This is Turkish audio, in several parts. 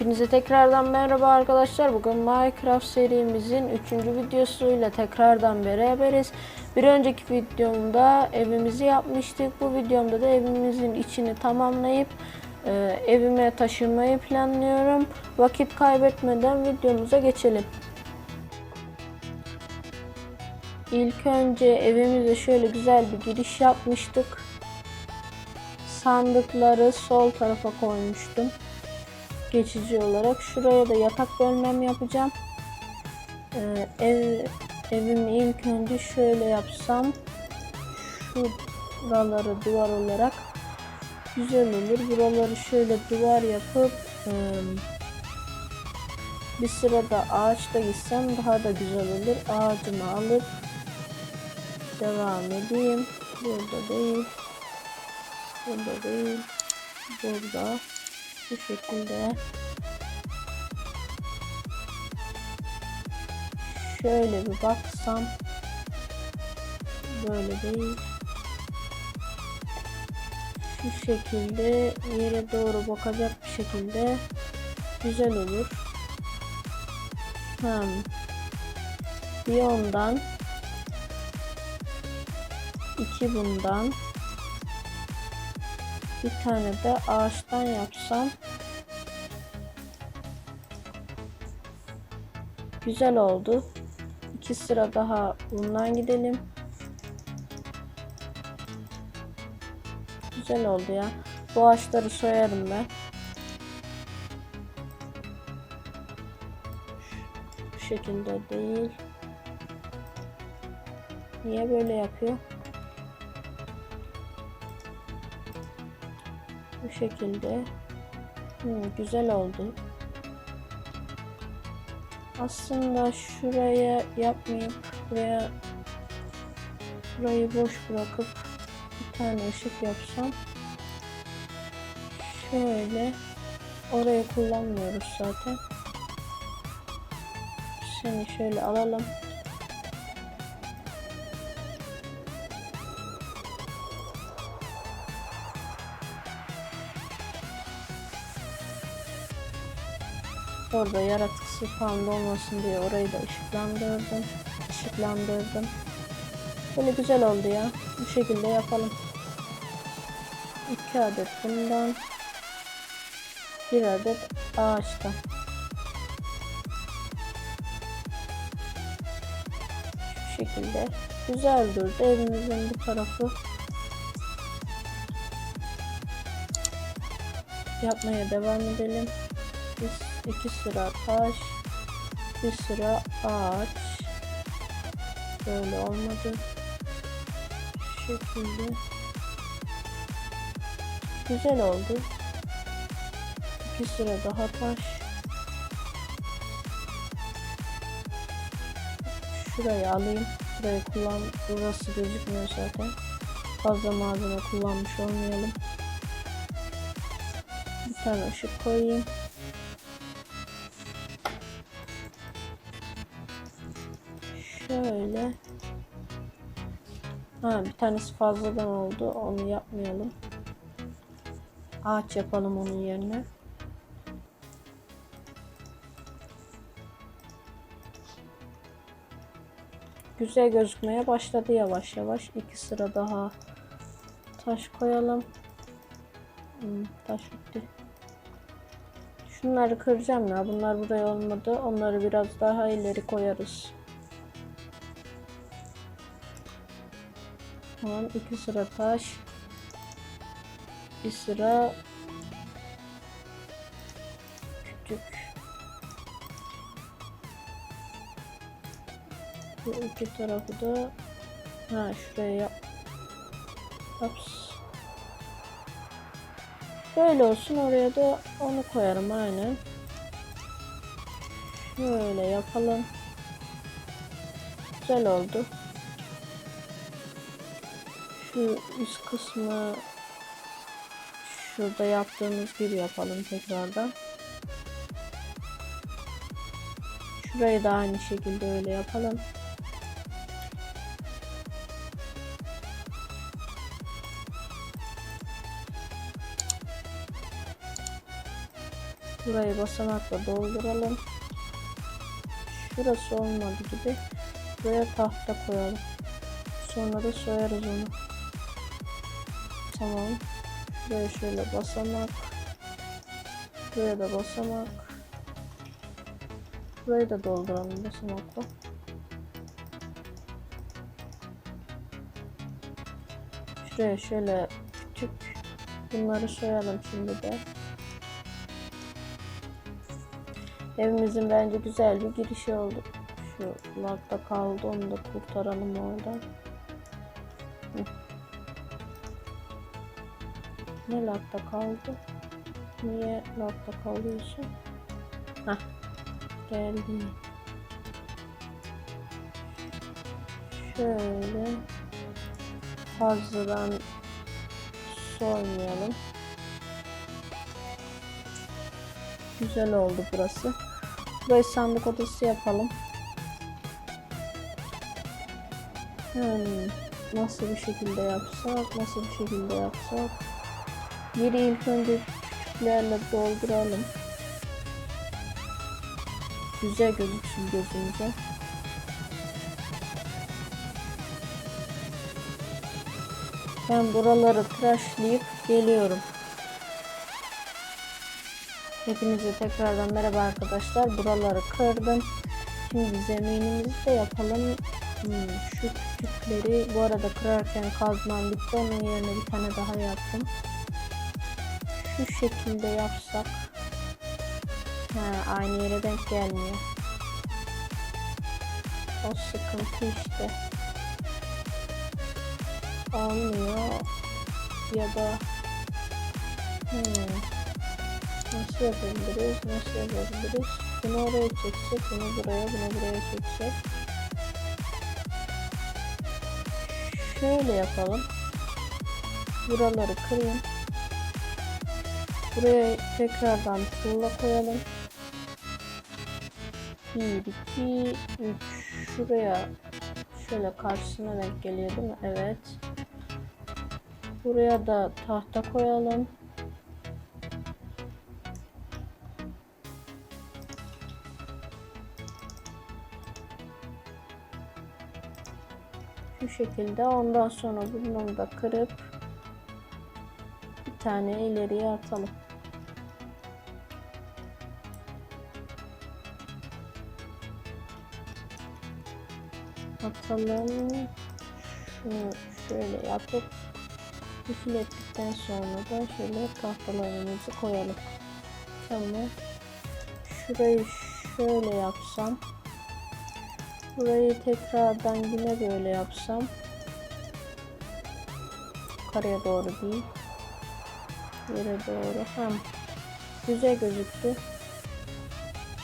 Hepinize tekrardan merhaba arkadaşlar. Bugün Minecraft serimizin 3. videosuyla tekrardan beraberiz. Bir önceki videomda evimizi yapmıştık. Bu videomda da evimizin içini tamamlayıp e, evime taşınmayı planlıyorum. Vakit kaybetmeden videomuza geçelim. İlk önce evimize şöyle güzel bir giriş yapmıştık. Sandıkları sol tarafa koymuştum geçici olarak. Şuraya da yatak bölmem yapacağım. Ee, ev evimi ilk önce şöyle yapsam şuraları duvar olarak güzel olur. Buraları şöyle duvar yapıp e, bir sırada ağaçta gitsem daha da güzel olur. Ağacımı alıp devam edeyim. Burada değil. Burada değil. Burada bu şekilde. Şöyle bir baksam böyle değil. Şu şekilde yere doğru bakacak bir şekilde güzel olur. Hem bir ondan iki bundan bir tane de ağaçtan yapsam güzel oldu. İki sıra daha bundan gidelim. Güzel oldu ya. Bu ağaçları soyarım ben. Bu şekilde değil. Niye böyle yapıyor? Şekilde. Hmm, güzel oldu. Aslında şuraya yapmayıp buraya burayı boş bırakıp bir tane ışık yapsam şöyle orayı kullanmıyoruz zaten. Seni şöyle alalım. Orada yaratık spawn olmasın diye orayı da ışıklandırdım. Işıklandırdım. Böyle güzel oldu ya. Bu şekilde yapalım. 2 adet bundan. Bir adet ağaçtan. Şu şekilde. Güzel durdu. Evimizin bu tarafı. Yapmaya devam edelim. Biz iki sıra taş, bir sıra ağaç. Böyle olmadı. Şu şekilde. Güzel oldu. İki sıra daha taş. Şurayı alayım. Burayı kullan. Burası gözükmüyor zaten. Fazla malzeme kullanmış olmayalım. Bir tane ışık koyayım. Şöyle. Ha bir tanesi fazladan oldu. Onu yapmayalım. Ağaç yapalım onun yerine. Güzel gözükmeye başladı yavaş yavaş. İki sıra daha taş koyalım. Hmm, taş bitti. Şunları kıracağım ya. Bunlar buraya olmadı. Onları biraz daha ileri koyarız. Tamam iki sıra taş. Bir sıra küçük. Bu iki tarafı da ha şuraya yap. Ups. Böyle olsun oraya da onu koyarım aynen. Şöyle yapalım. Güzel oldu şu üst kısmı şurada yaptığımız gibi yapalım tekrardan. Şurayı da aynı şekilde öyle yapalım. Burayı basamakla dolduralım. Şurası olmadı gibi. Buraya tahta koyalım. Sonra da soyarız onu. Tamam. Buraya şöyle basamak. Buraya da basamak. Burayı da dolduralım basamakla. Şuraya şöyle küçük bunları soyalım şimdi de. Evimizin bence güzel bir girişi oldu. Şu lagda kaldı onu da kurtaralım oradan. Ne lagda kaldı? Niye lagda kalıyorsun? Hah geldi. Şöyle fazladan soymayalım. Güzel oldu burası. Burayı sandık odası yapalım. Hmm, nasıl bir şekilde yapsak, nasıl bir şekilde yapsak. Yeri ilk önce dolduralım. Güzel gözüksün gözümüze. Ben buraları tıraşlayıp geliyorum. Hepinize tekrardan merhaba arkadaşlar. Buraları kırdım. Şimdi zeminimizi de yapalım. Hmm, şu küçükleri bu arada kırarken kazmam bitti. Onun yerine bir tane daha yaptım. Şu şekilde yapsak. Ha, aynı yere denk gelmiyor. O sıkıntı işte. Olmuyor. Ya da hmm, nasıl yapabiliriz? Nasıl yapabiliriz? Bunu oraya çeksek, bunu buraya, bunu buraya çeksek. Şöyle yapalım. Buraları kırayım. Buraya tekrardan tuğla koyalım. 1, 2, 3. Şuraya şöyle karşısına denk geliyor değil mi? Evet. Buraya da tahta koyalım. Şu şekilde ondan sonra bunu da kırıp tane ileriye atalım. Atalım. Şunu şöyle yapıp üflettikten sonra da şöyle tahtalarımızı koyalım. Tamam. Şurayı şöyle yapsam. Burayı tekrardan yine böyle yapsam. Yukarıya doğru değil. Yere doğru. Hem güzel gözüktü.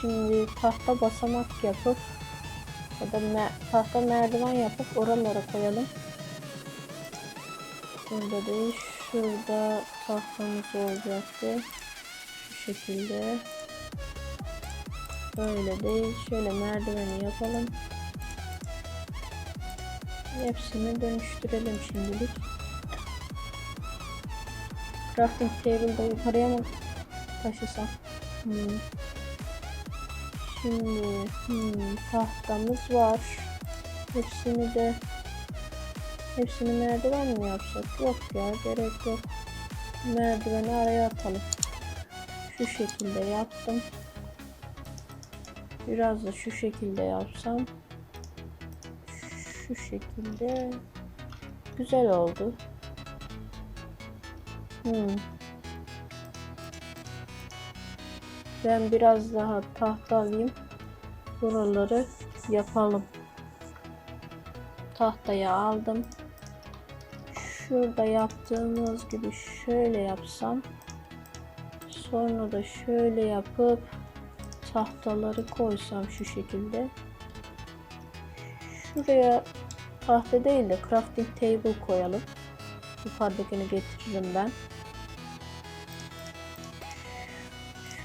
Şimdi tahta basamak yapıp ya da me tahta merdiven yapıp oralara koyalım. Burada değil. Şurada tahtamız olacaktı. Şu şekilde. Böyle değil. Şöyle merdiveni yapalım. Hepsini dönüştürelim şimdilik. Crafting table'da yukarıya mı taşısam? Hmm. Şimdi hmm, tahtamız var. Hepsini de hepsini merdiven mi yapsak? Yok ya gerek yok. Merdiveni araya atalım. Şu şekilde yaptım. Biraz da şu şekilde yapsam. Şu şekilde güzel oldu. Hmm. Ben biraz daha tahta alayım. Buraları yapalım. Tahtayı aldım. Şurada yaptığımız gibi şöyle yapsam. Sonra da şöyle yapıp tahtaları koysam şu şekilde. Şuraya tahta değil de crafting table koyalım. Yukarıdakini getiririm ben.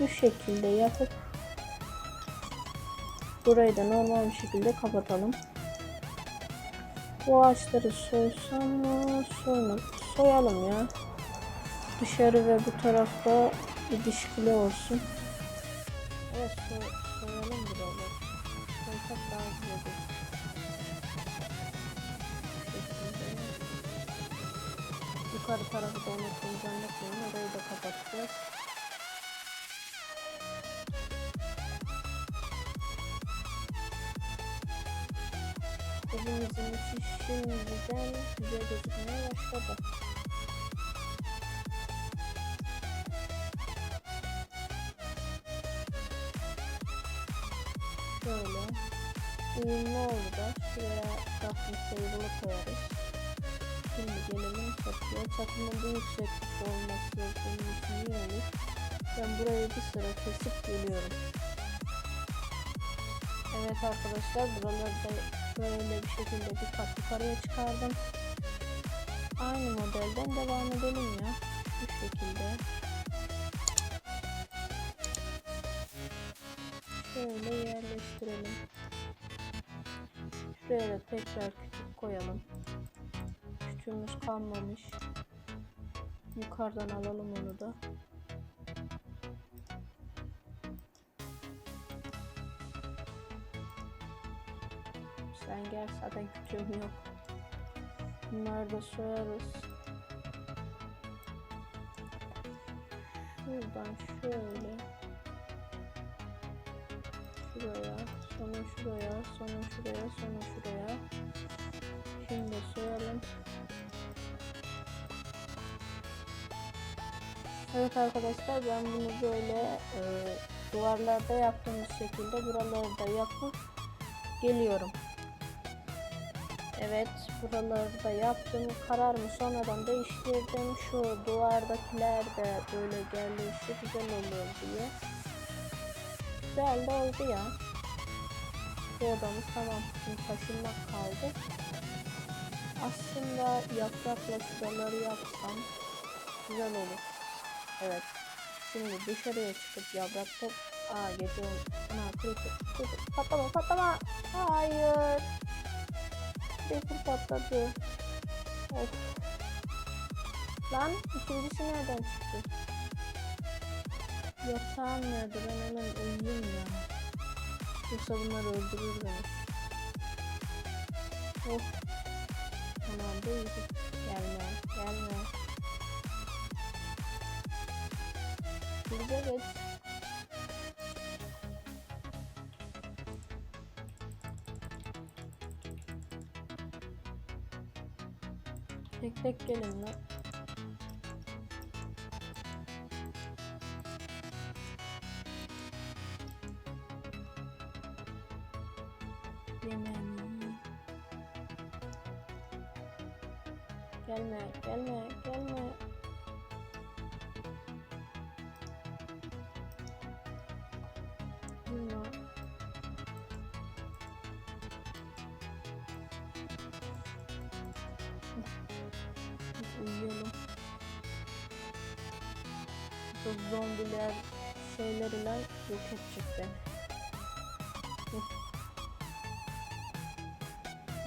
Şu şekilde yapıp burayı da normal bir şekilde kapatalım. Bu ağaçları soysam mı? Soyma. Soyalım ya. Dışarı ve bu tarafta bir dişkili olsun. Evet so soyalım buraları. Soysak daha güzel. Yukarı tarafı da zannetmeyin. Orayı da kapatacağız. İçi şimdiden güzel gözükmeye başladı. Şöyle. Uyumlu oldu da şuraya crafting table'ı koyarız. Şimdi gelelim çatıya. Çatının bu yükseklikte olması benim için. Ben burayı bir sıra kesip geliyorum. Evet arkadaşlar buraları da böyle bir şekilde bir kat yukarıya çıkardım. Aynı modelden devam edelim ya. Bu şekilde. Şöyle yerleştirelim. Da tekrar küçük koyalım. Küçüğümüz kalmamış. Yukarıdan alalım onu da. Sen gel zaten küçüğüm yok. Bunları da soyarız. Şuradan şöyle. Şuraya, sonra şuraya, sonra şuraya, sonra şuraya. Şimdi soyalım. Evet arkadaşlar ben bunu böyle e, duvarlarda yaptığımız şekilde buraları da yapıp geliyorum. Evet buraları da yaptım. Kararımı sonradan değiştirdim. Şu duvardakiler de böyle gelirse güzel olur diye. Güzel de oldu ya. Bu odamız tamam. Şimdi taşınmak kaldı. Aslında yaprakla şuraları yapsam güzel olur. Evet. Şimdi dışarıya çıkıp yaprak top... Aa gece. Ana kırık. Patlama patlama. Hayır. Creeper patladı. Of. Lan ikincisi nereden çıktı? Yatağım nerede? Ben hemen uyuyayım ya. Yoksa bunlar öldürür beni. Of. Tamam uyudu. Gelme. Gelme. Güzel et. Gelin lan. Yemeğimi yiyeyim. Gelme, gelme, gelme.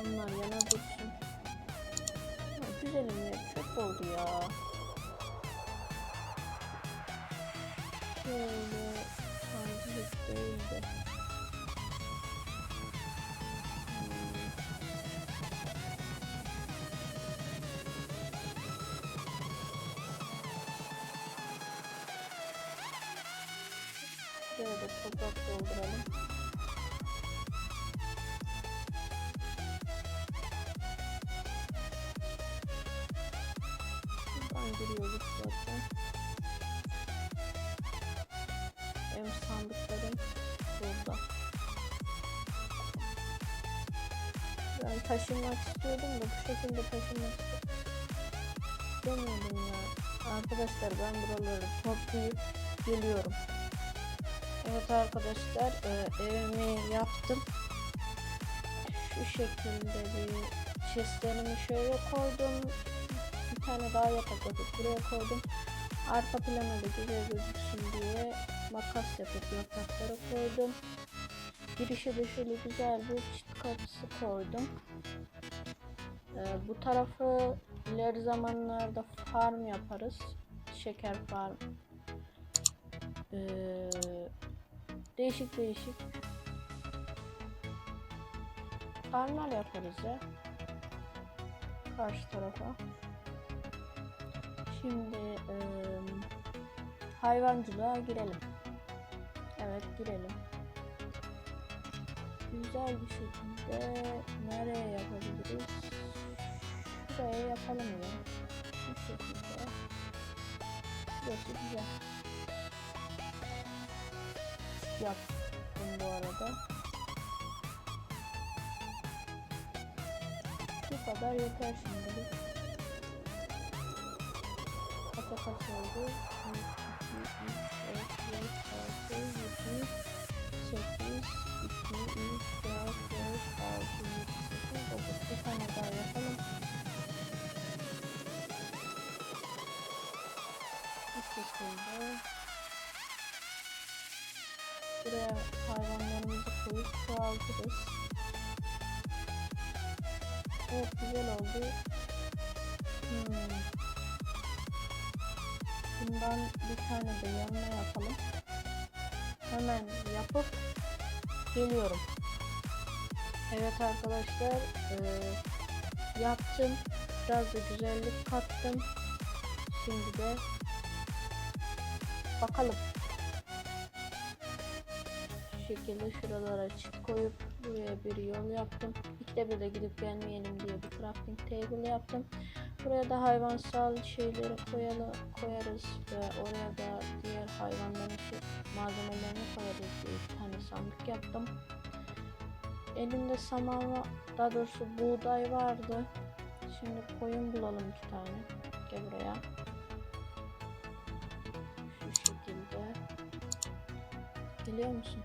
Bunlar yana dursun. Ha, güzelim ya çöp oldu ya. Şöyle değil de. Giriyoruz zaten. Benim sandıklarım burada. Ben taşınmak istiyordum da bu şekilde taşınmak istemiyordum ya. Arkadaşlar ben buraları toplayıp geliyorum. Evet arkadaşlar e, evimi yaptım. Şu şekilde bir chestlerimi şöyle koydum. Bir tane daha yatak buraya koydum. Arka plana da güzel gözüksün diye makas yapıp yaprakları koydum. Girişe de şöyle güzel bir çit kapısı koydum. E, bu tarafı ileri zamanlarda farm yaparız. Şeker farm. Ee, Değişik değişik. Farmlar yaparız ya. Karşı tarafa. Şimdi eee, hayvancılığa girelim. Evet girelim. Güzel bir şekilde nereye yapabiliriz? Şuraya yapalım ya. Bu şekilde. Burası güzel. Yaptım bu arada. Bu kadar yeter şimdilik. Kaça kaç oldu? 1, 2, 3, 4, 5, 6, 7, 8, 2, 3, 4, 5, 6, 7, 8, 9. Bir tane daha yapalım. Bu şekilde. Buraya hayvanlarımızı koyup çoğaltırız. Evet güzel oldu. Hmm. Bundan bir tane de yanına yapalım. Hemen yapıp geliyorum. Evet arkadaşlar eee, yaptım. Biraz da güzellik kattım. Şimdi de bakalım. Şu şekilde şuralara çit koyup buraya bir yol yaptım. İkide de gidip gelmeyelim diye bir crafting table yaptım. Buraya da hayvansal şeyleri koyalım, koyarız ve oraya da diğer hayvanların malzemelerini koyarız diye bir tane sandık yaptım. Elimde saman daha doğrusu buğday vardı. Şimdi koyun bulalım iki tane. Gel buraya. Şu şekilde. Geliyor musun?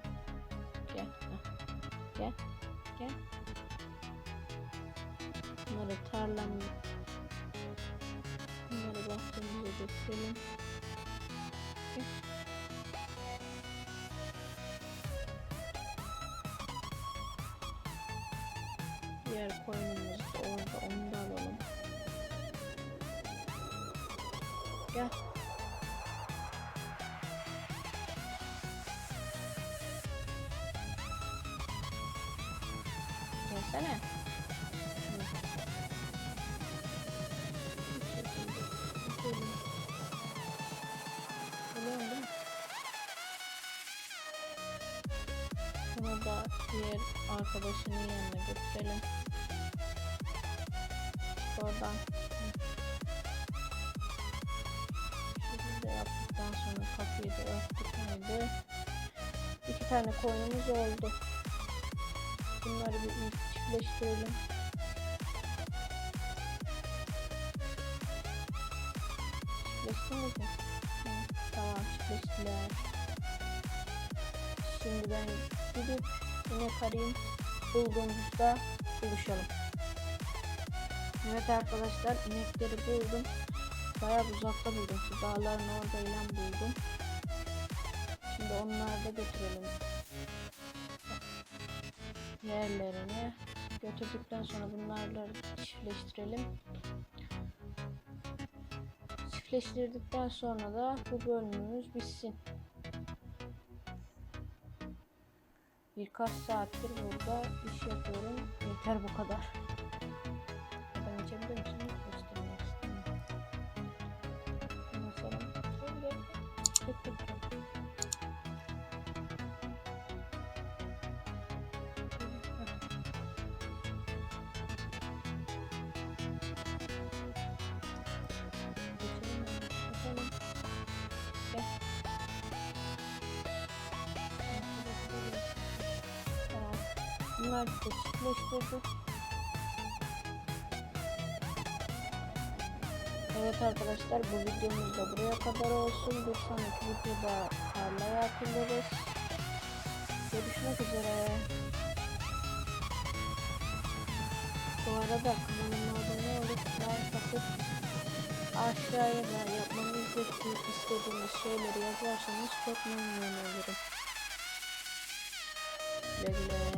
Gel. Gel. Gel. Bunları tarlamı Götürelim. Gel. Diğer koyunumuz da orada onu da alalım. Gel. Gelsene. Diğer arkadaşının yanına götürelim. Oradan Hı. şekilde yaptıktan sonra kapıyı da örttük mıydı? İki tane koyunumuz oldu. Bunları bir çiftleştirelim. Çiftleştiniz mi? Hı, tamam çiftleştiler. Şimdi ben gidip inek arayayım. Bulduğumuzda buluşalım. Evet arkadaşlar inekleri buldum. Bayağı uzakta buldum. Şu dağların oradayla buldum. Şimdi onları da götürelim yerlerine götürdükten sonra bunlarla çiftleştirelim. Çiftleştirdikten sonra da bu bölümümüz bitsin. Birkaç saattir burada iş yapıyorum. Yeter bu kadar. Bunlar da çiftleştirdik. Evet arkadaşlar bu videomuz da buraya kadar olsun. Bir sonraki videoda tarlaya atılırız. Görüşmek üzere. Bu arada kanalıma abone olup like atıp aşağıya da yapmamızı istediğiniz şeyleri yazarsanız çok memnun olurum. Güle güle.